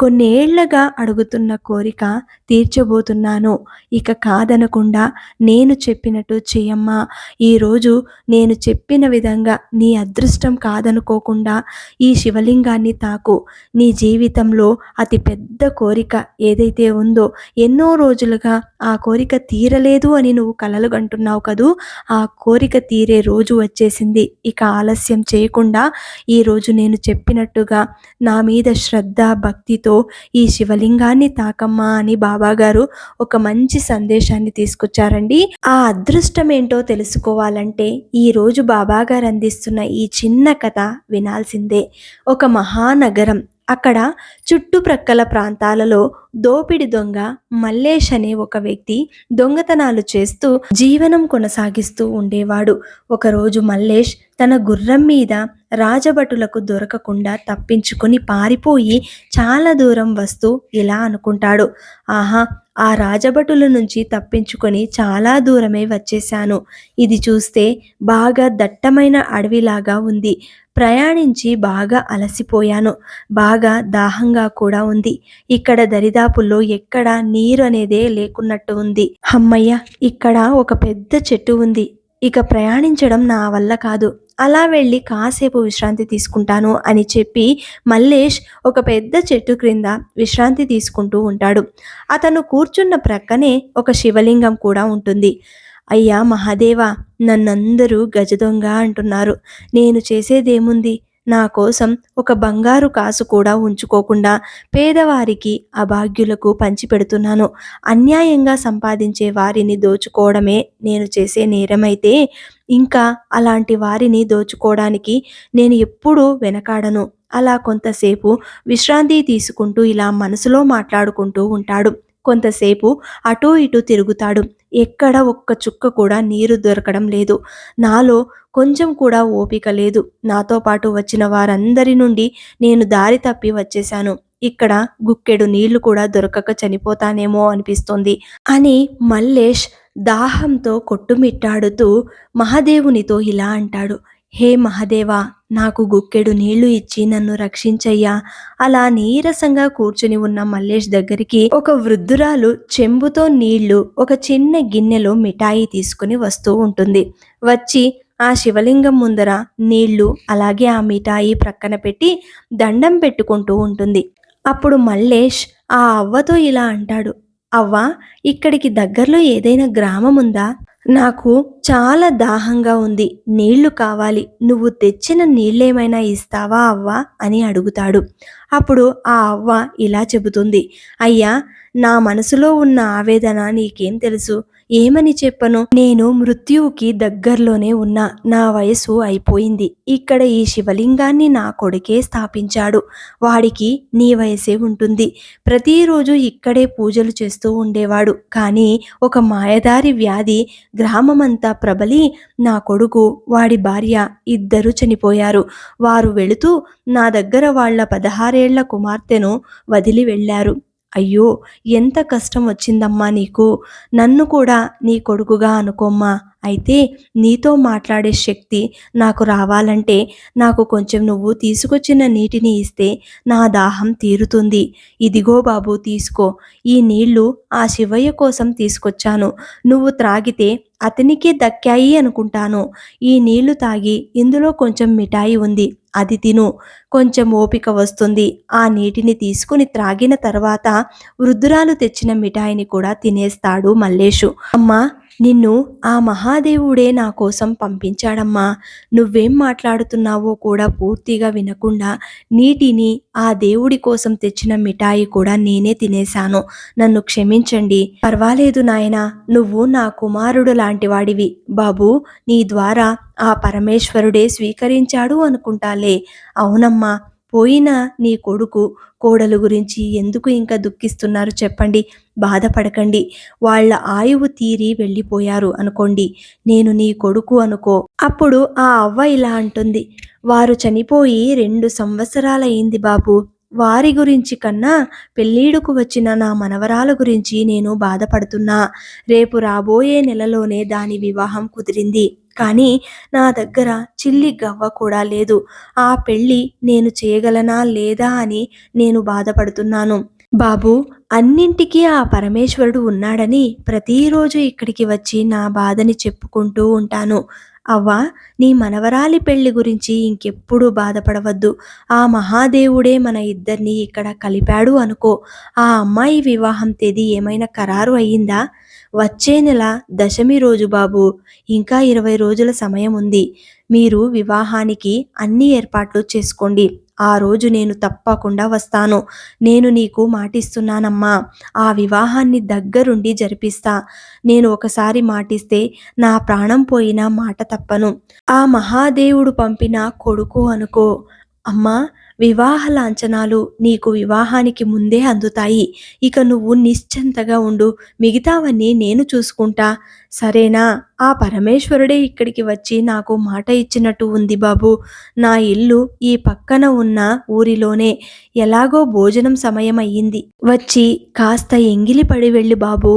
కొన్నేళ్ళగా అడుగుతున్న కోరిక తీర్చబోతున్నాను. ఇక కాదనకుండా నేను చెప్పినట్టు చెయ్యమ్మా ఈరోజు నేను చెప్పిన విధంగా నీ అదృష్టం కాదనుకోకుండా ఈ శివలింగాన్ని తాకు. నీ జీవితంలో అతి పెద్ద కోరిక ఏదైతే ఉందో ఎన్నో రోజులుగా ఆ కోరిక తీరలేదు అని నువ్వు కలలు అంటున్నావు కదూ? ఆ కోరిక తీరే రోజు వచ్చేసింది. ఇక ఆలస్యం చేయకుండా ఈరోజు నేను చెప్పినట్టుగా నా మీద శ్రద్ధ భక్తితో ఈ శివలింగాన్ని తాకమ్మా అని బాబాగారు ఒక మంచి సందేశాన్ని తీసుకొచ్చారండి. ఆ అదృష్టం ఏంటో తెలుసుకోవాలంటే ఈ రోజు బాబాగారు అందిస్తున్న ఈ చిన్న కథ వినాల్సిందే. ఒక మహానగరం. అక్కడ చుట్టుప్రక్కల ప్రాంతాలలో దోపిడి దొంగ మల్లేష్ అనే ఒక వ్యక్తి దొంగతనాలు చేస్తూ జీవనం కొనసాగిస్తూ ఉండేవాడు. ఒకరోజు మల్లేష్ తన గుర్రం మీద రాజభటులకు దొరకకుండా తప్పించుకొని పారిపోయి చాలా దూరం వస్తూ ఇలా అనుకుంటాడు. ఆహా ఆ రాజభటుల నుంచి తప్పించుకొని చాలా దూరమే వచ్చేశాను. ఇది చూస్తే బాగా దట్టమైన అడవిలాగా ఉంది. ప్రయాణించి బాగా అలసిపోయాను. బాగా దాహంగా కూడా ఉంది. ఇక్కడ దరిదాపుల్లో ఎక్కడ నీరు అనేదే లేకున్నట్టు ఉంది. అమ్మయ్య ఇక్కడ ఒక పెద్ద చెట్టు ఉంది. ఇక ప్రయాణించడం నా వల్ల కాదు. అలా వెళ్ళి కాసేపు విశ్రాంతి తీసుకుంటాను అని చెప్పి మల్లేష్ ఒక పెద్ద చెట్టు క్రింద విశ్రాంతి తీసుకుంటూ ఉంటాడు. అతను కూర్చున్న ప్రక్కనే ఒక శివలింగం కూడా ఉంటుంది. అయ్యా మహాదేవా నన్నందరూ గజదొంగ అంటున్నారు. నేను చేసేదేముంది? నా కోసం ఒక బంగారు కాసు కూడా ఉంచుకోకుండా పేదవారికి అభాగ్యులకు పంచిపెడుతున్నాను. అన్యాయంగా సంపాదించే వారిని దోచుకోవడమే నేను చేసే నేరమైతే ఇంకా అలాంటి వారిని దోచుకోవడానికి నేను ఎప్పుడూ వెనకాడను. అలా కొంతసేపు విశ్రాంతి తీసుకుంటూ ఇలా మనసులో మాట్లాడుకుంటూ ఉంటాడు. కొంతసేపు అటూ ఇటూ తిరుగుతాడు. ఎక్కడ ఒక్క చుక్క కూడా నీరు దొరకడం లేదు. నాలో కొంచెం కూడా ఓపిక లేదు. నాతో పాటు వచ్చిన వారందరి నుండి నేను దారి తప్పి వచ్చేశాను. ఇక్కడ గుక్కెడు నీళ్ళు కూడా దొరకక చనిపోతానేమో అనిపిస్తుంది అని మల్లేష్ దాహంతో కొట్టుమిట్టాడుతూ మహాదేవునితో ఇలా అంటాడు. హే మహదేవా నాకు గుక్కెడు నీళ్ళు ఇచ్చి నన్ను రక్షించయ్యా. అలా నీరసంగా కూర్చుని ఉన్న మల్లేష్ దగ్గరికి ఒక వృద్ధురాలు చెంబుతో నీళ్ళు ఒక చిన్న గిన్నెలో మిఠాయి తీసుకుని వస్తూ ఉంటుంది. వచ్చి ఆ శివలింగం ముందర నీళ్ళు అలాగే ఆ మిఠాయి ప్రక్కన పెట్టి దండం పెట్టుకుంటూ ఉంటుంది. అప్పుడు మల్లేష్ ఆ అవ్వతో ఇలా అంటాడు అవ్వ ఇక్కడికి దగ్గరలో ఏదైనా గ్రామం ఉందా? నాకు చాలా దాహంగా ఉంది. నీళ్ళు కావాలి. నువ్వు తెచ్చిన నీళ్ళేమైనా ఇస్తావా అవ్వ? అని అడుగుతాడు. అప్పుడు ఆ అవ్వ ఇలా చెబుతుంది. అయ్యా నా మనసులో ఉన్న ఆవేదన నీకేం తెలుసు? ఏమని చెప్పను? నేను మృత్యువుకి దగ్గరలోనే ఉన్నా. నా వయసు అయిపోయింది. ఇక్కడ ఈ శివలింగాన్ని నా కొడుకే స్థాపించాడు. వాడికి నీ వయసే ఉంటుంది. ప్రతిరోజు ఇక్కడే పూజలు చేస్తూ ఉండేవాడు. కానీ ఒక మాయదారి వ్యాధి గ్రామమంతా ప్రబలి నా కొడుకు వాడి భార్య ఇద్దరు చనిపోయారు. వారు వెళుతూ నా దగ్గర వాళ్ళ పదహారేళ్ళ కుమార్తెను వదిలి వెళ్ళారు. అయ్యో ఎంత కష్టం వచ్చిందమ్మా నీకు? నన్ను కూడా నీ కొడుకుగా అనుకోమ్మా. అయితే నీతో మాట్లాడే శక్తి నాకు రావాలంటే నాకు కొంచెం నువ్వు తీసుకొచ్చిన నీటిని ఇస్తే నా దాహం తీరుతుంది. ఇదిగో బాబు తీసుకో. ఈ నీళ్ళు ఆ శివయ్య కోసం తీసుకొచ్చాను. నువ్వు త్రాగితే అతనికే దక్కాయి అనుకుంటాను. ఈ నీళ్ళు తాగి ఇందులో కొంచెం మిఠాయి ఉంది. అది తిను. కొంచెం ఓపిక వస్తుంది. ఆ నీటిని తీసుకుని త్రాగిన తర్వాత వృద్ధురాలు తెచ్చిన మిఠాయిని కూడా తినేస్తాడు మల్లేషు అమ్మా నిన్ను ఆ మహాదేవుడే నా కోసం పంపించాడమ్మా. నువ్వేం మాట్లాడుతున్నావో కూడా పూర్తిగా వినకుండా నీటిని ఆ దేవుడి కోసం తెచ్చిన మిఠాయి కూడా నేనే తినేశాను. నన్ను క్షమించండి. పర్వాలేదు నాయనా నువ్వు నా కుమారుడు లాంటి వాడివి బాబు నీ ద్వారా ఆ పరమేశ్వరుడే స్వీకరించాడు అనుకుంటాలే. అవునమ్మా పోయిన నీ కొడుకు కోడలు గురించి ఎందుకు ఇంకా దుఃఖిస్తున్నారు చెప్పండి బాధపడకండి. వాళ్ళ ఆయువు తీరి వెళ్ళిపోయారు అనుకోండి నేను నీ కొడుకు అనుకో. అప్పుడు ఆ అవ్వ ఇలా అంటుంది వారు చనిపోయి రెండు సంవత్సరాలయ్యింది బాబు వారి గురించి కన్నా పెళ్ళీడుకు వచ్చిన నా మనవరాల గురించి నేను బాధపడుతున్నా. రేపు రాబోయే నెలలోనే దాని వివాహం కుదిరింది. కానీ నా దగ్గర చిల్లి గవ్వ కూడా లేదు. ఆ పెళ్ళి నేను చేయగలనా లేదా అని నేను బాధపడుతున్నాను. బాబు అన్నింటికీ ఆ పరమేశ్వరుడు ఉన్నాడని ప్రతిరోజు ఇక్కడికి వచ్చి నా బాధని చెప్పుకుంటూ ఉంటాను. అవ్వ నీ మనవరాలి పెళ్ళి గురించి ఇంకెప్పుడు బాధపడవద్దు. ఆ మహాదేవుడే మన ఇద్దరిని ఇక్కడ కలిపాడు అనుకో. ఆ అమ్మాయి వివాహం తేదీ ఏమైనా ఖరారు అయ్యిందా? వచ్చే నెల దశమి రోజు బాబు. ఇంకా ఇరవై రోజుల సమయం ఉంది. మీరు వివాహానికి అన్ని ఏర్పాట్లు చేసుకోండి. ఆ రోజు నేను తప్పకుండా వస్తాను. నేను నీకు మాటిస్తున్నానమ్మా. ఆ వివాహాన్ని దగ్గరుండి జరిపిస్తా. నేను ఒకసారి మాటిస్తే నా ప్రాణం పోయినా మాట తప్పను. ఆ మహాదేవుడు పంపిన కొడుకు అనుకో. అమ్మా వివాహ లాంఛనాలు నీకు వివాహానికి ముందే అందుతాయి. ఇక నువ్వు నిశ్చంతగా ఉండు. మిగతావన్నీ నేను చూసుకుంటా. సరేనా? ఆ పరమేశ్వరుడే ఇక్కడికి వచ్చి నాకు మాట ఇచ్చినట్టు ఉంది బాబు. నా ఇల్లు ఈ పక్కన ఉన్న ఊరిలోనే. ఎలాగో భోజనం సమయం అయ్యింది వచ్చి కాస్త ఎంగిలి పడి వెళ్ళి బాబు.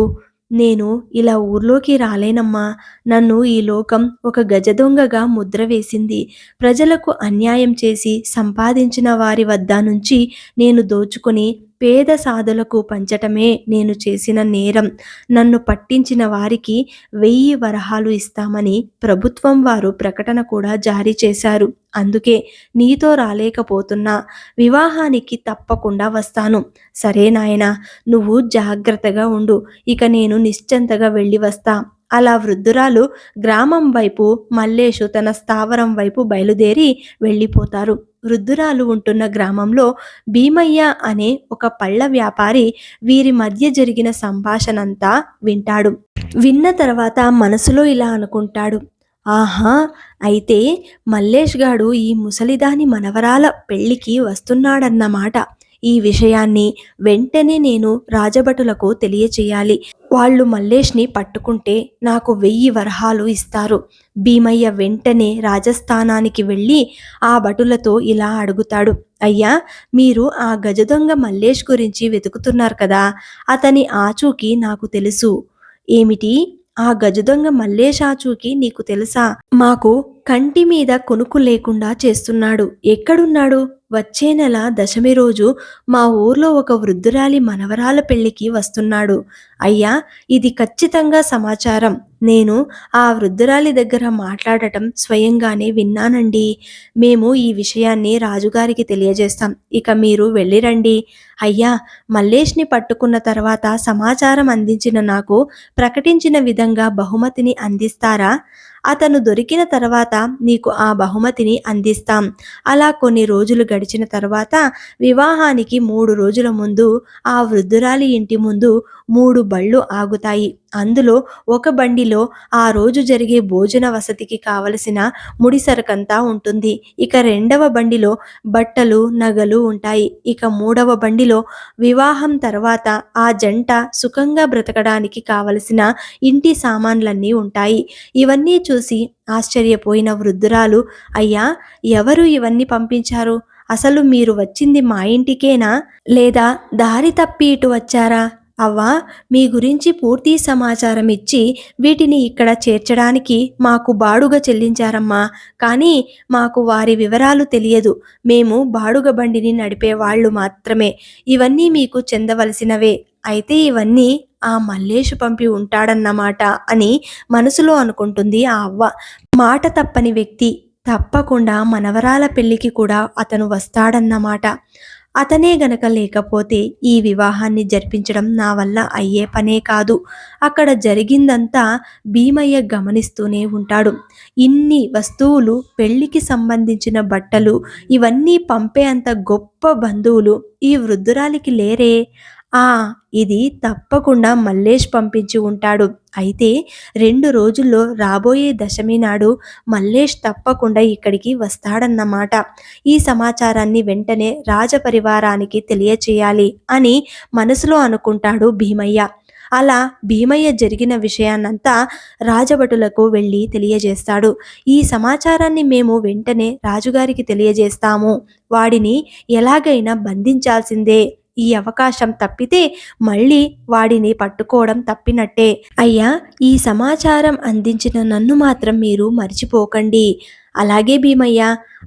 నేను ఇలా ఊర్లోకి రాలేనమ్మా. నన్ను ఈ లోకం ఒక గజదొంగగా ముద్ర వేసింది. ప్రజలకు అన్యాయం చేసి సంపాదించిన వారి వద్ద నుంచి నేను దోచుకొని పేద సాధులకు పంచటమే నేను చేసిన నేరం. నన్ను పట్టించిన వారికి వెయ్యి వరహాలు ఇస్తామని ప్రభుత్వం వారు ప్రకటన కూడా జారీ చేశారు. అందుకే నీతో రాలేకపోతున్నా. వివాహానికి తప్పకుండా వస్తాను. సరే నాయనా నువ్వు జాగ్రత్తగా ఉండు. ఇక నేను నిశ్చంతగా వెళ్ళి వస్తా. అలా వృద్ధురాలు గ్రామం వైపు మల్లేషు తన స్థావరం వైపు బయలుదేరి వెళ్ళిపోతారు. వృద్ధురాలు ఉంటున్న గ్రామంలో భీమయ్య అనే ఒక పళ్ళ వ్యాపారి వీరి మధ్య జరిగిన సంభాషణంతా వింటాడు. విన్న తర్వాత మనసులో ఇలా అనుకుంటాడు. ఆహా అయితే మల్లేష్ గాడు ఈ ముసలిదాని మనవరాల పెళ్ళికి వస్తున్నాడన్నమాట. ఈ విషయాన్ని వెంటనే నేను రాజభటులకు తెలియచేయాలి. వాళ్ళు మల్లేష్ని పట్టుకుంటే నాకు వెయ్యి వరహాలు ఇస్తారు. భీమయ్య వెంటనే రాజస్థానానికి వెళ్ళి ఆ భటులతో ఇలా అడుగుతాడు. అయ్యా మీరు ఆ గజదొంగ మల్లేష్ గురించి వెతుకుతున్నారు కదా అతని ఆచూకీ నాకు తెలుసు. ఏమిటి? ఆ గజదొంగ మల్లేష్ ఆచూకీ నీకు తెలుసా? మాకు కంటి మీద కొనుకు లేకుండా చేస్తున్నాడు. ఎక్కడున్నాడు? వచ్చే నెల దశమి రోజు మా ఊర్లో ఒక వృద్ధురాలి మనవరాల పెళ్ళికి వస్తున్నాడు. అయ్యా ఇది ఖచ్చితంగా సమాచారం. నేను ఆ వృద్ధురాలి దగ్గర మాట్లాడటం స్వయంగానే విన్నానండి. మేము ఈ విషయాన్ని రాజుగారికి తెలియజేస్తాం. ఇక మీరు వెళ్ళిరండి. అయ్యా మల్లేష్ని పట్టుకున్న తర్వాత సమాచారం అందించిన నాకు ప్రకటించిన విధంగా బహుమతిని అందిస్తారా? అతను దొరికిన తర్వాత నీకు ఆ బహుమతిని అందిస్తాం. అలా కొన్ని రోజులు గడిచిన తర్వాత వివాహానికి మూడు రోజుల ముందు ఆ వృద్ధురాలి ఇంటి ముందు మూడు బళ్ళు ఆగుతాయి. అందులో ఒక బండిలో ఆ రోజు జరిగే భోజన వసతికి కావలసిన ముడి సరుకంతా ఉంటుంది. ఇక రెండవ బండిలో బట్టలు నగలు ఉంటాయి. ఇక మూడవ బండిలో వివాహం తర్వాత ఆ జంట సుఖంగా బ్రతకడానికి కావలసిన ఇంటి సామాన్లన్నీ ఉంటాయి. ఇవన్నీ చూసి ఆశ్చర్యపోయిన వృద్ధురాలు అయ్యా ఎవరు ఇవన్నీ పంపించారు? అసలు మీరు వచ్చింది మా ఇంటికేనా? లేదా దారి తప్పి ఇటు వచ్చారా? అవ్వా మీ గురించి పూర్తి సమాచారం ఇచ్చి వీటిని ఇక్కడ చేర్చడానికి మాకు బాడుగ చెల్లించారమ్మా. కానీ మాకు వారి వివరాలు తెలియదు. మేము బాడుగ బండిని నడిపే వాళ్ళు మాత్రమే. ఇవన్నీ మీకు చెందవలసినవే. అయితే ఇవన్నీ ఆ మల్లేషు పంపి ఉంటాడన్నమాట అని మనసులో అనుకుంటుంది ఆ అవ్వ. మాట తప్పని వ్యక్తి తప్పకుండా మనవరాల పెళ్ళికి కూడా అతను వస్తాడన్నమాట. అతనే గనక లేకపోతే ఈ వివాహాన్ని జరిపించడం నా వల్ల అయ్యే పనే కాదు. అక్కడ జరిగిందంతా భీమయ్య గమనిస్తూనే ఉంటాడు. ఇన్ని వస్తువులు పెళ్ళికి సంబంధించిన బట్టలు ఇవన్నీ పంపే అంత గొప్ప బంధువులు ఈ వృద్ధురాలికి లేరే? ఆ ఇది తప్పకుండా మల్లేష్ పంపించి ఉంటాడు. అయితే రెండు రోజుల్లో రాబోయే దశమి నాడు మల్లేష్ తప్పకుండా ఇక్కడికి వస్తాడన్నమాట. ఈ సమాచారాన్ని వెంటనే రాజపరివారానికి తెలియచేయాలి అని మనసులో అనుకుంటాడు భీమయ్య. అలా భీమయ్య జరిగిన విషయాన్నంతా రాజభటులకు వెళ్ళి తెలియజేస్తాడు. ఈ సమాచారాన్ని మేము వెంటనే రాజుగారికి తెలియజేస్తాము. వాడిని ఎలాగైనా బంధించాల్సిందే. ఈ అవకాశం తప్పితే మళ్ళీ వాడిని పట్టుకోవడం తప్పినట్టే. అయ్యా ఈ సమాచారం అందించిన నన్ను మాత్రం మీరు మర్చిపోకండి. అలాగే భీమయ్య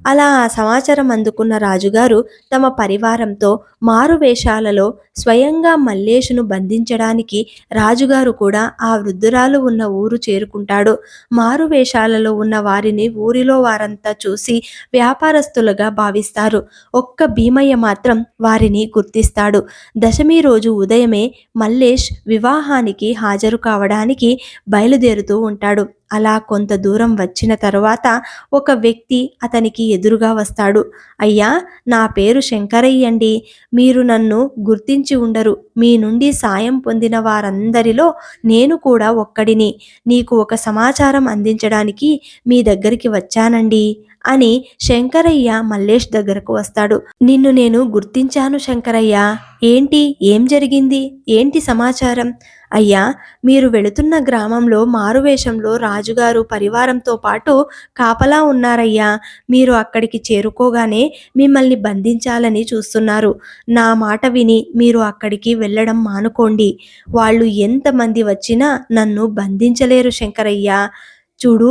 అలా ఆ సమాచారం అందుకున్న రాజుగారు తమ పరివారంతో మారువేషాలలో స్వయంగా మల్లేషును బంధించడానికి రాజుగారు కూడా ఆ వృద్ధురాలు ఉన్న ఊరు చేరుకుంటాడు. మారువేషాలలో ఉన్న వారిని ఊరిలో వారంతా చూసి వ్యాపారస్తులుగా భావిస్తారు. ఒక్క భీమయ్య మాత్రం వారిని గుర్తిస్తాడు. దశమి రోజు ఉదయమే మల్లేష్ వివాహానికి హాజరు కావడానికి బయలుదేరుతూ ఉంటాడు. అలా కొంత దూరం వచ్చిన తరువాత ఒక వ్యక్తి అతనికి ఎదురుగా వస్తాడు. అయ్యా నా పేరు శంకరయ్యండి. మీరు నన్ను గుర్తించి ఉండరు. మీ నుండి సాయం పొందిన వారందరిలో నేను కూడా ఒక్కడిని. నీకు ఒక సమాచారం అందించడానికి మీ దగ్గరికి వచ్చానండి. అని శంకరయ్య మల్లేష్ దగ్గరకు వస్తాడు. నిన్ను నేను గుర్తించాను శంకరయ్య. ఏంటి? ఏం జరిగింది? ఏంటి సమాచారం? అయ్యా మీరు వెళుతున్న గ్రామంలో మారువేషంలో రాజుగారు పరివారంతో పాటు కాపలా ఉన్నారయ్యా. మీరు అక్కడికి చేరుకోగానే మిమ్మల్ని బంధించాలని చూస్తున్నారు. నా మాట విని మీరు అక్కడికి వెళ్ళడం మానుకోండి. వాళ్ళు ఎంతమంది వచ్చినా నన్ను బంధించలేరు శంకరయ్య. చూడు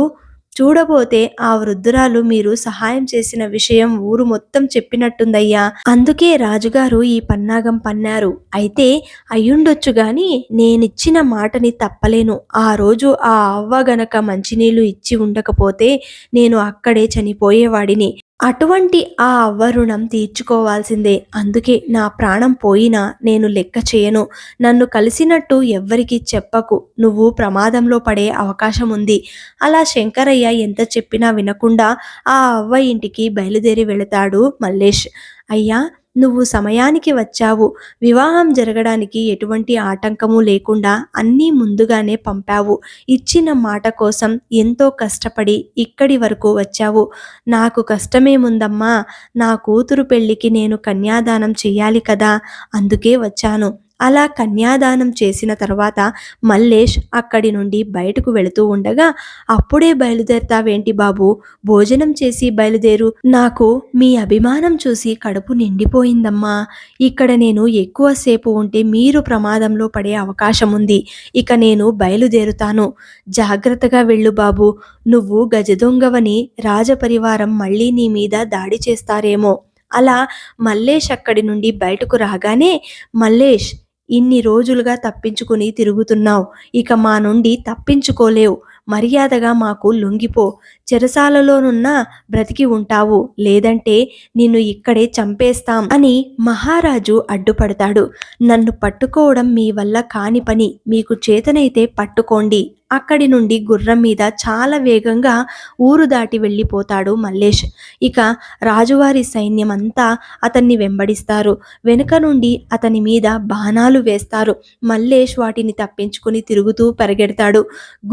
చూడబోతే ఆ వృద్ధురాలు మీరు సహాయం చేసిన విషయం ఊరు మొత్తం చెప్పినట్టుందయ్యా. అందుకే రాజుగారు ఈ పన్నాగం పన్నారు. అయితే అయ్యుండొచ్చు గాని నేనిచ్చిన మాటని తప్పలేను. ఆ రోజు ఆ అవ్వ గనక మంచినీళ్ళు ఇచ్చి ఉండకపోతే నేను అక్కడే చనిపోయేవాడిని. అటువంటి ఆ అవ్వ రుణం తీర్చుకోవాల్సిందే. అందుకే నా ప్రాణం పోయినా నేను లెక్క చేయను. నన్ను కలిసినట్టు ఎవ్వరికీ చెప్పకు. నువ్వు ప్రమాదంలో పడే అవకాశం ఉంది. అలా శంకరయ్య ఎంత చెప్పినా వినకుండా ఆ అవ్వ ఇంటికి బయలుదేరి వెళతాడు మల్లేష్. అయ్యా నువ్వు సమయానికి వచ్చావు. వివాహం జరగడానికి ఎటువంటి ఆటంకము లేకుండా అన్నీ ముందుగానే పంపావు. ఇచ్చిన మాట కోసం ఎంతో కష్టపడి ఇక్కడి వరకు వచ్చావు. నాకు కష్టమేముందమ్మా? నా కూతురు పెళ్ళికి నేను కన్యాదానం చెయ్యాలి కదా? అందుకే వచ్చాను. అలా కన్యాదానం చేసిన తర్వాత మల్లేష్ అక్కడి నుండి బయటకు వెళుతూ ఉండగా అప్పుడే బయలుదేరతావేంటి బాబు? భోజనం చేసి బయలుదేరు. నాకు మీ అభిమానం చూసి కడుపు నిండిపోయిందమ్మా. ఇక్కడ నేను ఎక్కువసేపు ఉంటే మీరు ప్రమాదంలో పడే అవకాశం ఉంది. ఇక నేను బయలుదేరుతాను. జాగ్రత్తగా వెళ్ళు బాబు. నువ్వు గజదొంగవని రాజపరివారం మళ్ళీ నీ మీద దాడి చేస్తారేమో. అలా మల్లేష్ అక్కడి నుండి బయటకు రాగానే మల్లేష్ ఇన్ని రోజులుగా తప్పించుకుని తిరుగుతున్నావు. ఇక మా నుండి తప్పించుకోలేవు. మర్యాదగా మాకు లొంగిపో. చెరసాలలోనున్న బ్రతికి ఉంటావు. లేదంటే నిన్ను ఇక్కడే చంపేస్తాం అని మహారాజు అడ్డుపడతాడు. నన్ను పట్టుకోవడం మీ వల్ల కాని పని. మీకు చేతనైతే పట్టుకోండి. అక్కడి నుండి గుర్రం మీద చాలా వేగంగా ఊరు దాటి వెళ్ళిపోతాడు మల్లేష్. ఇక రాజువారి సైన్యం అంతా అతన్ని వెంబడిస్తారు. వెనుక నుండి అతని మీద బాణాలు వేస్తారు. మల్లేష్ వాటిని తప్పించుకుని తిరుగుతూ పరిగెడతాడు.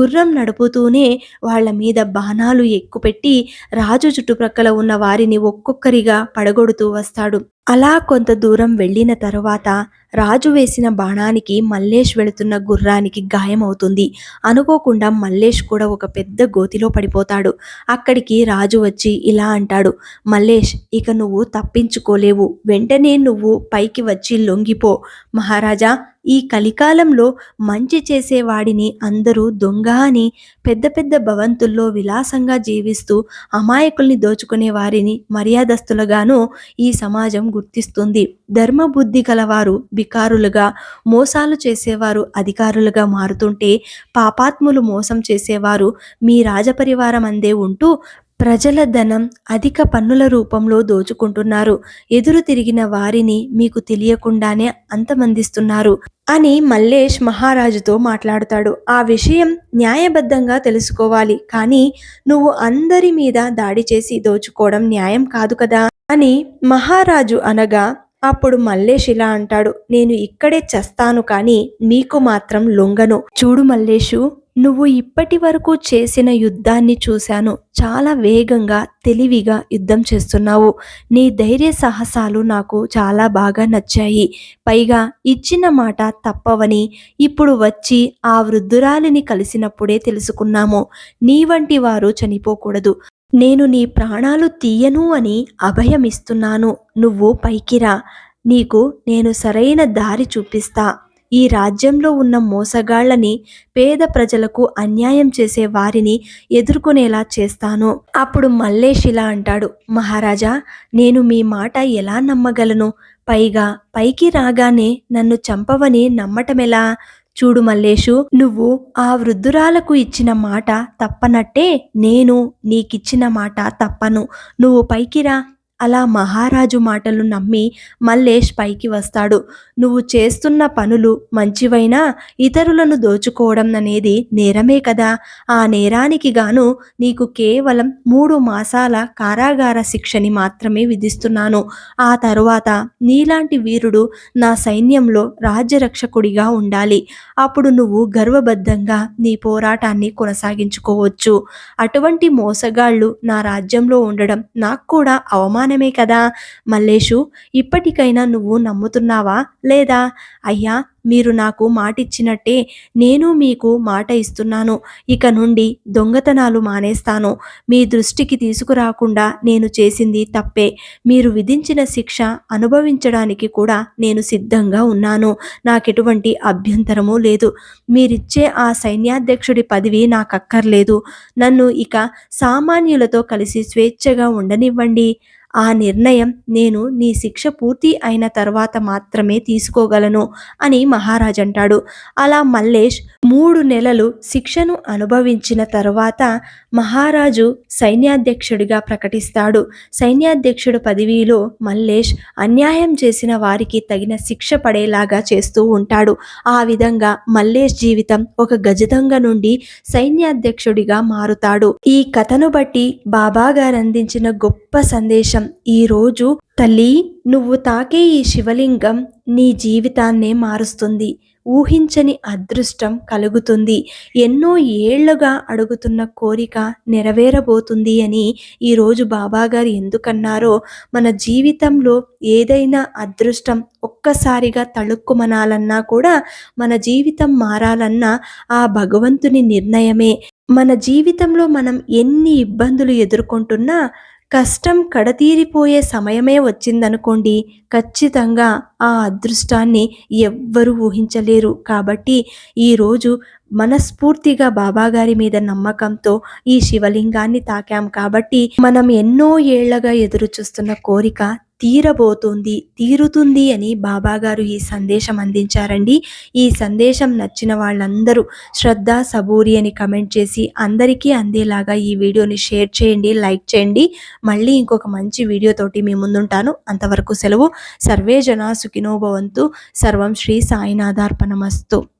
గుర్రం నడుపుతూనే వాళ్ళ మీద బాణాలు ఎక్కుపెట్టి రాజు చుట్టుప్రక్కల ఉన్న వారిని ఒక్కొక్కరిగా పడగొడుతూ వస్తాడు. అలా కొంత దూరం వెళ్ళిన తరువాత రాజు వేసిన బాణానికి మల్లేష్ వెళుతున్న గుర్రానికి గాయమవుతుంది. అనుకోకుండా మల్లేష్ కూడా ఒక పెద్ద గోతిలో పడిపోతాడు. అక్కడికి రాజు వచ్చి ఇలా అంటాడు మల్లేష్ ఇక నువ్వు తప్పించుకోలేవు. వెంటనే నువ్వు పైకి వచ్చి లొంగిపో. మహారాజా ఈ కలికాలంలో మంచి చేసేవాడిని అందరూ దొంగ అని పెద్ద పెద్ద భవంతుల్లో విలాసంగా జీవిస్తూ అమాయకుల్ని దోచుకునే వారిని మర్యాదస్తులుగాను ఈ సమాజం గుర్తిస్తుంది. ధర్మబుద్ధి గలవారు బికారులుగా మోసాలు చేసేవారు అధికారులుగా మారుతుంటే పాపాత్ములు మోసం చేసేవారు మీ రాజపరివారం అందే ఉంటూ ప్రజల ధనం అధిక పన్నుల రూపంలో దోచుకుంటున్నారు. ఎదురు తిరిగిన వారిని మీకు తెలియకుండానే అంతమందిస్తున్నారు. అని మల్లేష్ మహారాజుతో మాట్లాడతాడు. ఆ విషయం న్యాయబద్ధంగా తెలుసుకోవాలి. కానీ నువ్వు అందరి మీద దాడి చేసి దోచుకోవడం న్యాయం కాదు కదా? అని మహారాజు అనగా అప్పుడు మల్లేష్ ఇలా అంటాడు. నేను ఇక్కడే చస్తాను కానీ నీకు మాత్రం లొంగను. చూడు మల్లేషు నువ్వు ఇప్పటి వరకు చేసిన యుద్ధాన్ని చూశాను. చాలా వేగంగా తెలివిగా యుద్ధం చేస్తున్నావు. నీ ధైర్య సాహసాలు నాకు చాలా బాగా నచ్చాయి. పైగా ఇచ్చిన మాట తప్పవని ఇప్పుడు వచ్చి ఆ వృద్ధురాలిని కలిసినప్పుడే తెలుసుకున్నాము. నీ వంటి వారు చనిపోకూడదు. నేను నీ ప్రాణాలు తీయను అని అభయమిస్తున్నాను. నువ్వు పైకిరా నీకు నేను సరైన దారి చూపిస్తా. ఈ రాజ్యంలో ఉన్న మోసగాళ్ళని పేద ప్రజలకు అన్యాయం చేసే వారిని ఎదుర్కొనేలా చేస్తాను. అప్పుడు మల్లేష్ ఇలా అంటాడు మహారాజా నేను మీ మాట ఎలా నమ్మగలను? పైగా పైకి రాగానే నన్ను చంపవని నమ్మటమెలా? చూడు మల్లేషు నువ్వు ఆ వృద్ధురాలకు ఇచ్చిన మాట తప్పనట్టే నేను నీకిచ్చిన మాట తప్పను. నువ్వు పైకి రా. అలా మహారాజు మాటలు నమ్మి మల్లేష్ పైకి వస్తాడు. నువ్వు చేస్తున్న పనులు మంచివైనా ఇతరులను దోచుకోవడం అనేది నేరమే కదా. ఆ నేరానికి గాను నీకు కేవలం మూడు మాసాల కారాగార శిక్షని మాత్రమే విధిస్తున్నాను. ఆ తరువాత నీలాంటి వీరుడు నా సైన్యంలో రాజ్యరక్షకుడిగా ఉండాలి. అప్పుడు నువ్వు గర్వబద్ధంగా నీ పోరాటాన్ని కొనసాగించుకోవచ్చు. అటువంటి మోసగాళ్ళు నా రాజ్యంలో ఉండడం నాకు కూడా అవమానం అవమానమే కదా? మల్లేషు ఇప్పటికైనా నువ్వు నమ్ముతున్నావా? లేదా? అయ్యా మీరు నాకు మాట ఇచ్చినట్టే నేను మీకు మాట ఇస్తున్నాను. ఇక నుండి దొంగతనాలు మానేస్తాను. మీ దృష్టికి తీసుకురాకుండా నేను చేసింది తప్పే. మీరు విధించిన శిక్ష అనుభవించడానికి కూడా నేను సిద్ధంగా ఉన్నాను. నాకెటువంటి అభ్యంతరము లేదు. మీరిచ్చే ఆ సైన్యాధ్యక్షుడి పదవి నాకు అక్కర్లేదు నన్ను ఇక సామాన్యులతో కలిసి స్వేచ్ఛగా ఉండనివ్వండి. ఆ నిర్ణయం నేను నీ శిక్ష పూర్తి అయిన తర్వాత మాత్రమే తీసుకోగలను అని మహారాజ్ అంటాడు. అలా మల్లేష్ మూడు నెలలు శిక్షను అనుభవించిన తర్వాత మహారాజు సైన్యాధ్యక్షుడిగా ప్రకటిస్తాడు. సైన్యాధ్యక్షుడు పదవిలో మల్లేష్ అన్యాయం చేసిన వారికి తగిన శిక్ష పడేలాగా చేస్తూ ఉంటాడు. ఆ విధంగా మల్లేష్ జీవితం ఒక గజదంగ నుండి సైన్యాధ్యక్షుడిగా మారుతాడు. ఈ కథను బట్టి బాబా గారు అందించిన గొప్ప సందేశం ఈరోజు తల్లి నువ్వు తాకే ఈ శివలింగం నీ జీవితాన్నే మారుస్తుంది. ఊహించని అదృష్టం కలుగుతుంది. ఎన్నో ఏళ్ళుగా అడుగుతున్న కోరిక నెరవేరబోతుంది అని ఈరోజు బాబాగారు ఎందుకన్నారో మన జీవితంలో ఏదైనా అదృష్టం ఒక్కసారిగా తళుక్కుమనాలన్నా కూడా మన జీవితం మారాలన్నా ఆ భగవంతుని నిర్ణయమే. మన జీవితంలో మనం ఎన్ని ఇబ్బందులు ఎదుర్కొంటున్నా కష్టం కడతీరిపోయే సమయమే వచ్చిందనుకోండి ఖచ్చితంగా ఆ అదృష్టాన్ని ఎవ్వరూ ఊహించలేరు. కాబట్టి ఈరోజు మనస్ఫూర్తిగా బాబాగారి మీద నమ్మకంతో ఈ శివలింగాన్ని తాకాం. కాబట్టి మనం ఎన్నో ఏళ్ళగా ఎదురు చూస్తున్న కోరిక తీరబోతుంది తీరుతుంది అని బాబాగారు ఈ సందేశం అందించారండి. ఈ సందేశం నచ్చిన వాళ్ళందరూ శ్రద్ధ సబూరి అని కమెంట్ చేసి అందరికీ అందేలాగా ఈ వీడియోని షేర్ చేయండి లైక్ చేయండి. మళ్ళీ ఇంకొక మంచి వీడియోతోటి మీ ముందుంటాను. అంతవరకు సెలవు. సర్వే జనా సుఖినోభవంతు సర్వం శ్రీ సాయినాథార్పణమస్తు.